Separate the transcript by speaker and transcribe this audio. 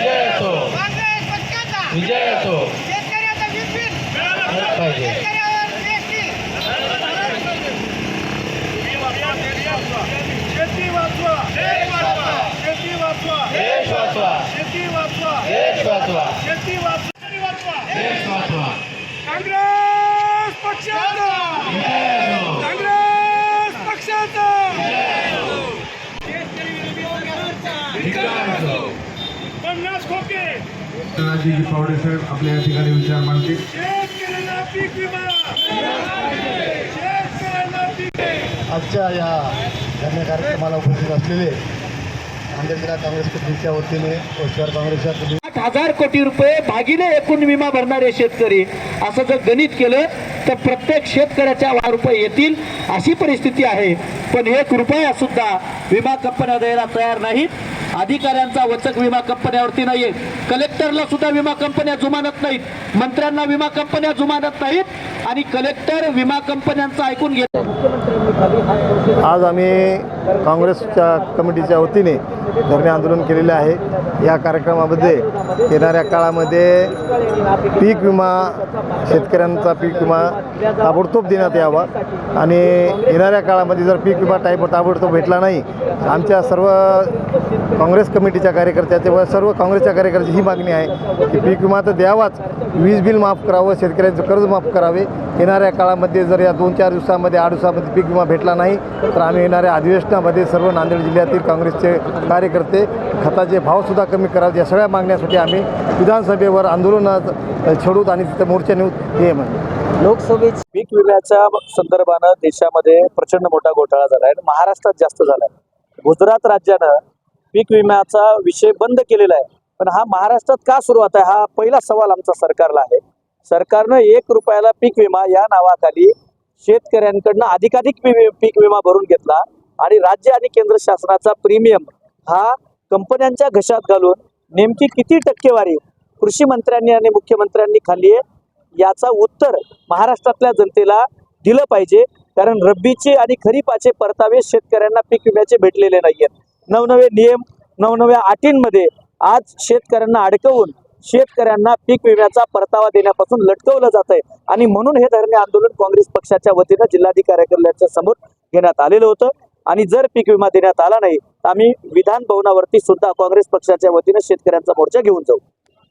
Speaker 1: विजय असो विजय असो पाहिजे.
Speaker 2: शेती वाचवा. शेती वाचवा.
Speaker 1: देश वाचवा.
Speaker 2: शेती वाचवा.
Speaker 1: देश वाचवा.
Speaker 2: शेती वाचवा.
Speaker 1: देश वाचवा.
Speaker 2: काँग्रेस पक्षाचा. काँग्रेस पक्षाचा.
Speaker 1: असो
Speaker 2: पन्नास खोके.
Speaker 3: राजीजी फाउंडेशन आपल्या या ठिकाणी विचार मांडते
Speaker 2: शेतकऱ्यांना पीक विमा. शेतकऱ्यांना पीक
Speaker 4: आजच्या या धन्य कार्यक्रमाला उपस्थित असलेले नांदेड जिल्हा काँग्रेस कमिटीच्या वतीने व शहर काँग्रेसच्या
Speaker 5: आठ हजार कोटी रुपये भागिले एकूण विमा भरणारे शेतकरी. असं जर गणित केलं तर प्रत्येक शेतकऱ्याच्या वा रुपये येतील अशी परिस्थिती आहे. पण एक रुपया सुद्धा विमा कंपन्या द्यायला तयार नाहीत. अधिकाऱ्यांचा वचक विमा कंपन्यावरती नाहीये. कलेक्टरला सुद्धा विमा कंपन्या जुमानत नाहीत. मंत्र्यांना विमा कंपन्या जुमानत नाहीत. आणि कलेक्टर विमा कंपन्यांचं ऐकून घेतो
Speaker 4: आज आम्ही काँग्रेसच्या कमिटीच्या वतीने धरणे आंदोलन केलेले आहे. या कार्यक्रमामध्ये येणाऱ्या काळामध्ये पीक विमा शेतकऱ्यांचा पीक विमा ताबडतोब देण्यात यावा. आणि येणाऱ्या काळामध्ये जर पीक विमा टाईप ताबडतोब भेटला नाही आमच्या सर्व काँग्रेस कमिटीच्या कार्यकर्त्याचे व सर्व काँग्रेसच्या कार्यकर्त्याची ही मागणी आहे की पीक विमा तर द्यावाच. वीज बिल माफ करावं शेतकऱ्यांचं कर्ज माफ करावे. येणाऱ्या काळामध्ये जर या दोन चार दिवसामध्ये आठ दिवसामध्ये पीक विमा भेटला नाही तर आम्ही येणाऱ्या अधिवेशनामध्ये सर्व नांदेड जिल्ह्यातील काँग्रेसचे कार्यकर्ते खताचे भावसुद्धा कमी करावेत. या सगळ्या मागण्यासाठी आम्ही विधानसभेवर आंदोलन छेडूत आणि तिथं मोर्चा नेऊत हे म्हणजे
Speaker 5: लोकसभेत पीक विम्याच्या संदर्भानं देशामध्ये प्रचंड मोठा घोटाळा झाला आहे आणि महाराष्ट्रात जास्त झाला आहे. गुजरात राज्यानं पीक विम्याचा विषय बंद केलेला आहे. पण हा महाराष्ट्रात का सुरुवात आहे? हा पहिला सवाल आमचा सरकारला आहे. सरकारनं एक रुपयाला पीक विमा या नावाखाली शेतकऱ्यांकडनं अधिकाधिक पी- पीक विमा भरून घेतला आणि राज्य आणि केंद्र शासनाचा प्रीमियम हा कंपन्यांच्या घशात घालून नेमकी किती टक्केवारी कृषी मंत्र्यांनी आणि मुख्यमंत्र्यांनी खाल्ली आहे याचा उत्तर महाराष्ट्रातल्या जनतेला दिलं पाहिजे. कारण रब्बीचे आणि खरीपाचे परतावे शेतकऱ्यांना पीक विम्याचे भेटलेले नाही आहेत नवनवे नियम नवनव्या अटींमध्ये आज शेतकऱ्यांना अडकवून शेतकऱ्यांना पीक विम्याचा परतावा देण्यापासून लटकवलं जात आहे आणि म्हणून हे धरणे आंदोलन काँग्रेस पक्षाच्या वतीनं जिल्हाधिकारी कार्यालयाच्या समोर घेण्यात आलेलं होतं. आणि जर पीक विमा देण्यात आला नाही तर आम्ही विधान भवनावरती सुद्धा काँग्रेस पक्षाच्या वतीनं शेतकऱ्यांचा मोर्चा घेऊन जाऊ.